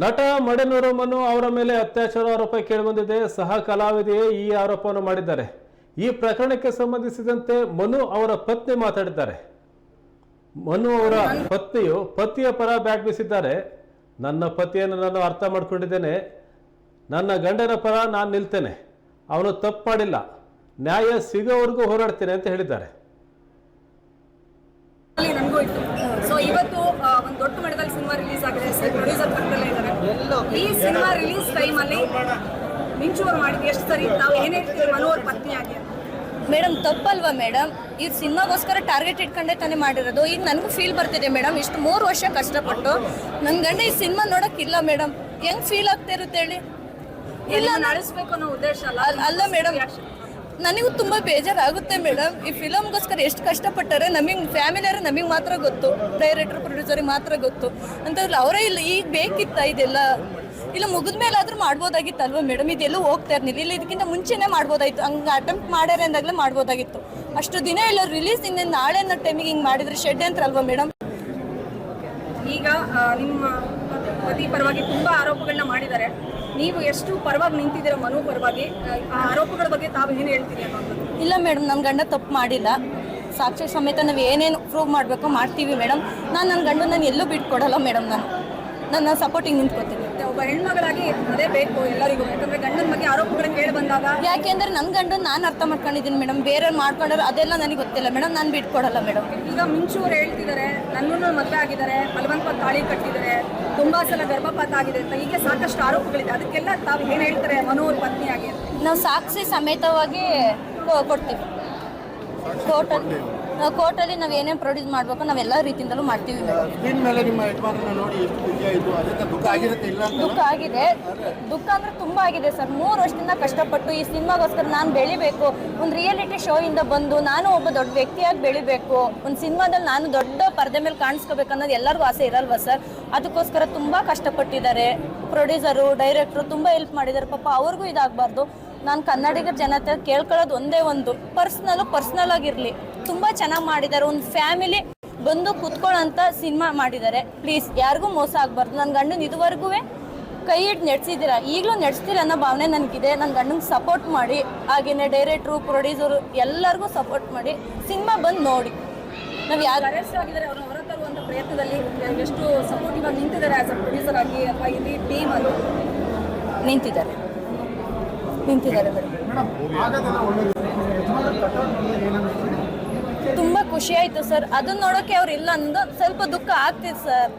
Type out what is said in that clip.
ನಟ ಮಡನೂರು ಮನು ಅವರ ಮೇಲೆ ಅತ್ಯಾಚಾರ ಆರೋಪ ಕೇಳಿಬಂದಿದೆ. ಸಹ ಕಲಾವಿದೆಯೇ ಈ ಆರೋಪವನ್ನು ಮಾಡಿದ್ದಾರೆ. ಈ ಪ್ರಕರಣಕ್ಕೆ ಸಂಬಂಧಿಸಿದಂತೆ ಮನು ಅವರ ಪತ್ನಿ ಮಾತಾಡಿದ್ದಾರೆ. ಮನು ಅವರ ಪತ್ನಿಯು ಪತಿಯ ಪರ ಬ್ಯಾಟ್ ಬೀಸಿದ್ದಾರೆ. ನನ್ನ ಪತಿಯನ್ನು ನಾನು ಅರ್ಥ ಮಾಡಿಕೊಂಡಿದ್ದೇನೆ. ನನ್ನ ಗಂಡನ ಪರ ನಾನು ನಿಲ್ತೇನೆ. ಅವನು ತಪ್ಪು ಮಾಡಿಲ್ಲ. ನ್ಯಾಯ ಸಿಗೋವರೆಗೂ ಹೋರಾಡ್ತೇನೆ ಅಂತ ಹೇಳಿದ್ದಾರೆ ಅಲ್ಲಿ ನನಗೂ ಇತ್ತು ಸೊ ಇವತ್ತು ಆ, ಒಂದು ದೊಡ್ಡ ಮಟ್ಟದಲ್ಲಿ ಸಿನಿಮಾ ರಿಲೀಸ್ ಆಗಿದೆ ಸರ್ ಪ್ರೊಡ್ಯೂಸರ್ ಪಕ್ಕದಲ್ಲೇ ಇದ್ದಾರೆ ಈ ಸಿನಿಮಾ ರಿಲೀಸ್ ಟೈಮಲ್ಲಿ ಅಲ್ಲಿ ಮಿಂಚೂರ್ ಮಾಡಿದ್ದು ಎಷ್ಟು ಸರಿ? ನಾವು ಏನ್ ಹೇಳ್ತೀವಿ ಮನೋಹರ್ ಪತ್ನಿಯಾಗಿ ಆಗಿ ಮೇಡಮ್ ತಪ್ಪಲ್ವಾ ಮೇಡಮ್? ಈ ಸಿನಿಮಾಗೋಸ್ಕರ ಟಾರ್ಗೆಟ್ ಇಟ್ಕೊಂಡೇ ತಾನೇ ಮಾಡಿರೋದು. ಈಗ ನನಗೂ ಫೀಲ್ ಬರ್ತಿದೆ ಮೇಡಮ್ ಇಷ್ಟು ಮೂರು ವರ್ಷ ಕಷ್ಟಪಟ್ಟು. ನನ್ನ ಗಂಡ ಈ ಸಿನಿಮಾ ನೋಡೋಕ್ಕಿಲ್ಲ ಮೇಡಮ್. ಹೆಂಗ್ ಫೀಲ್ ಆಗ್ತಾ ಇರುತ್ತೆ ಹೇಳಿ? ಇಲ್ಲ ನಡೆಸ್ಬೇಕು ಅನ್ನೋ ಉದ್ದೇಶ ಅಲ್ಲ? ಅಲ್ಲ ಮೇಡಮ್. ನನಗೂ ತುಂಬಾ ಬೇಜಾರಾಗುತ್ತೆ ಮೇಡಮ್. ಈ ಫಿಲಮ್ಗೋಸ್ಕರ ಎಷ್ಟು ಕಷ್ಟಪಟ್ಟಾರೆ ನಮಗೆ ಫ್ಯಾಮಿಲಿಯವರು ನಮಗೆ ಮಾತ್ರ ಗೊತ್ತು. ಡೈರೆಕ್ಟರ್ ಪ್ರೊಡ್ಯೂಸರಿಗೆ ಮಾತ್ರ ಗೊತ್ತು. ಅಂತಂದ್ರೆ ಅವರೇ ಇಲ್ಲ ಈಗ ಬೇಕಿತ್ತ ಇದೆಲ್ಲ? ಇಲ್ಲ ಮುಗಿದ ಮೇಲೆ ಆದ್ರೂ ಮಾಡ್ಬೋದಾಗಿತ್ತಲ್ವಾ ಮೇಡಮ್ ಇದೆಲ್ಲೂ ಹೋಗ್ತಾ ಇರ್ನಿಲ್ಲ ಇಲ್ಲ ಇದಕ್ಕಿಂತ ಮುಂಚೆನೇ ಮಾಡ್ಬೋದಾಯ್ತು. ಹಂಗೆ ಅಟೆಂಪ್ಟ್ ಮಾಡ್ಯಾರ ಅಂದಾಗಲೇ ಮಾಡ್ಬೋದಾಗಿತ್ತು. ಅಷ್ಟು ದಿನ ಇಲ್ಲ ರಿಲೀಸ್ ಇಂದ ನಾಳೆ ಅನ್ನೋ ಟೈಮಿಗೆ ಹಿಂಗೆ ಮಾಡಿದ್ರೆ ಶೆಡ್ ಅಂತ ಅಲ್ವಾ ಮೇಡಮ್ ಈಗ ನಿಮ್ಮ ಪತಿ ಪರವಾಗಿ ತುಂಬಾ ಆರೋಪಗಳನ್ನ ಮಾಡಿದ್ದಾರೆ. ನೀವು ಎಷ್ಟು ಪರವಾಗಿ ನಿಂತಿದ್ದೀರ ಮನು ಪರವಾಗಿ? ಆ, ಆರೋಪಗಳ ಬಗ್ಗೆ ತಾವು ಏನು ಹೇಳ್ತೀರಿ ಅನ್ನೋದು ಇಲ್ಲ ಮೇಡಮ್ ನನ್ನ ಗಂಡ ತಪ್ಪು ಮಾಡಿಲ್ಲ. ಸಾಕ್ಷಿ ಸಮೇತ ನಾವು ಏನೇನು ಪ್ರೂವ್ ಮಾಡಬೇಕು ಮಾಡ್ತೀವಿ ಮೇಡಮ್ ನಾನು ನನ್ನ ಗಂಡ ನಾನು ಎಲ್ಲೂ ಬಿಟ್ಕೊಡಲ್ಲ ಮೇಡಮ್ ನಾನು. ನನ್ನ ಸಪೋರ್ಟಿಂಗ್ ನಿಂತ್ಕೋತೀನಿ. ಒಬ್ಬ ಹೆಣ್ಮಗಳಾಗಿ ಅದೇ ಬೇಕು ಎಲ್ಲರಿಗೂ. ಯಾಕಂದ್ರೆ ಗಂಡನ ಬಗ್ಗೆ ಆರೋಪಗಳನ್ನ ಕೇಳಿ ಬಂದಾಗ ಯಾಕೆಂದ್ರೆ ನನ್ನ ಗಂಡನ ನಾನು ಅರ್ಥ ಮಾಡ್ಕೊಂಡಿದ್ದೀನಿ ಮೇಡಮ್ ಬೇರೆ ಮಾಡ್ಕೊಂಡ್ರೆ ಅದೆಲ್ಲ ನನಗೆ ಗೊತ್ತಿಲ್ಲ. ಮೇಡಮ್ ನಾನು ಬಿಟ್ಕೊಡಲ್ಲ ಮೇಡಮ್ ಈಗ ಮುಂಚೂರು ಅವ್ರು ಹೇಳ್ತಿದ್ದಾರೆ ನನ್ನನ್ನು ಮದುವೆ ಆಗಿದ್ದಾರೆ ಬಲವಂತ ತಾಳಿ ಕಟ್ಟಿದ್ದಾರೆ ತುಂಬಾ ಸಲ ಗರ್ಭಪಾತ ಆಗಿದೆ ಅಂತ ಹೀಗೆ ಸಾಕಷ್ಟು ಆರೋಪಗಳಿದೆ. ಅದಕ್ಕೆಲ್ಲ ತಾವು ಏನ್ ಹೇಳ್ತಾರೆ? ಮನೋರ್ ಪತ್ನಿಯಾಗಿ ಆಗಿ ನಾವು ಸಾಕ್ಷಿ ಸಮೇತವಾಗಿ ಕೊಡ್ತೀವಿ. ಕೋರ್ಟಲ್ಲಿ ನಾವು ಕೋರ್ಟಲ್ಲಿ ನಾವು ಏನೇನು ಪ್ರೊಡ್ಯೂಸ್ ಮಾಡಬೇಕು ನಾವೆಲ್ಲ ರೀತಿಯಿಂದಲೂ ಮಾಡ್ತೀವಿ ಮೇಡಮ್ ಸ್ಕ್ರೀನ್ ಮೇಲೆ ನಿಮ್ಮ ಯಜಮಾನನ ನೋಡಿ ಎಷ್ಟು ಖುಷಿ ಆಯಿತು. ಅದರಿಂದ ದುಃಖ ಆಗಿರುತ್ತೆ ಇಲ್ಲ ಅಂತ ದುಃಖ ಆಗಿದೆ. ದುಃಖ ಅಂದ್ರೆ ತುಂಬಾ ಆಗಿದೆ ಸರ್. ಮೂರು ವರ್ಷದಿಂದ ಕಷ್ಟಪಟ್ಟು ಈ ಸಿನಿಮಾಗೋಸ್ಕರ ನಾನು ಬೆಳಿಬೇಕು. ಒಂದು ರಿಯಾಲಿಟಿ ಶೋ ಇಂದ ಬಂದು ನಾನು ಒಬ್ಬ ದೊಡ್ಡ ವ್ಯಕ್ತಿಯಾಗಿ ಬೆಳಿಬೇಕು. ಒಂದು ಸಿನಿಮಾದಲ್ಲಿ ನಾನು ದೊಡ್ಡ ಪರದೆ ಮೇಲೆ ಕಾಣಿಸ್ಕೋಬೇಕು ಅನ್ನೋದು ಎಲ್ಲರಿಗೂ ಆಸೆ ಇರಲ್ವಾ ಸರ್? ಅದಕ್ಕೋಸ್ಕರ ತುಂಬಾ ಕಷ್ಟಪಟ್ಟಿದ್ದಾರೆ. ಪ್ರೊಡ್ಯೂಸರು ಡೈರೆಕ್ಟ್ರು ತುಂಬಾ ಹೆಲ್ಪ್ ಮಾಡಿದ್ದಾರೆ. ಪಾಪ ಅವ್ರಿಗೂ ಇದಾಗಬಾರ್ದು. ನಾನು ಕನ್ನಡಿಗರ ಜನತೆ ಕೇಳ್ಕೊಳ್ಳೋದು ಒಂದೇ ಒಂದು. ಪರ್ಸ್ನಲ್ಲು ಪರ್ಸ್ನಲ್ ಆಗಿರಲಿ. ತುಂಬ ಚೆನ್ನಾಗಿ ಮಾಡಿದ್ದಾರೆ. ಒಂದು ಫ್ಯಾಮಿಲಿ ಬಂದು ಕುತ್ಕೊಳ್ಳೋಂಥ ಸಿನಿಮಾ ಮಾಡಿದ್ದಾರೆ. ಪ್ಲೀಸ್ ಯಾರಿಗೂ ಮೋಸ ಆಗ್ಬಾರ್ದು. ನನ್ನ ಗಂಡನ ಇದುವರೆಗೂ ಕೈ ಇಟ್ಟು ನಡೆಸಿದ್ದೀರಾ? ಈಗಲೂ ನಡೆಸ್ತೀರ ಅನ್ನೋ ಭಾವನೆ ನನಗಿದೆ. ನನ್ನ ಗಂಡಂಗೆ ಸಪೋರ್ಟ್ ಮಾಡಿ ಹಾಗೆಯೇ ಡೈರೆಕ್ಟ್ರು ಪ್ರೊಡ್ಯೂಸರು ಎಲ್ಲರಿಗೂ ಸಪೋರ್ಟ್ ಮಾಡಿ ಸಿನಿಮಾ ಬಂದು ನೋಡಿ. ನಾವು ಯಾರು ಅರೆಸ್ಟ್ ಆಗಿದ್ದಾರೆ. ಅವ್ರನ್ನ ಹೊರತರುವಂತ ಪ್ರಯತ್ನದಲ್ಲಿ ಎಷ್ಟು ಸಪೋರ್ಟಿವ್ ಆಗಿ ನಿಂತಿದ್ದಾರೆ ಆಸ್ ಅ ಪ್ರೊಡ್ಯೂಸರ್ ಆಗಿ ಅಥವಾ ಇಲ್ಲಿ ಟೀಮ್ ಅಲ್ಲಿ? ನಿಂತಿದ್ದಾರೆ. ನಿಂತಿದ್ದಾರೆ ಮೇಡಮ್. ತುಂಬ ಖುಷಿ ಆಯ್ತು ಸರ್. ಅದನ್ನ ನೋಡೋಕೆ ಅವ್ರು ಇಲ್ಲ ಅಂದು ಸ್ವಲ್ಪ ದುಃಖ ಆಗ್ತಿದೆ ಸರ್.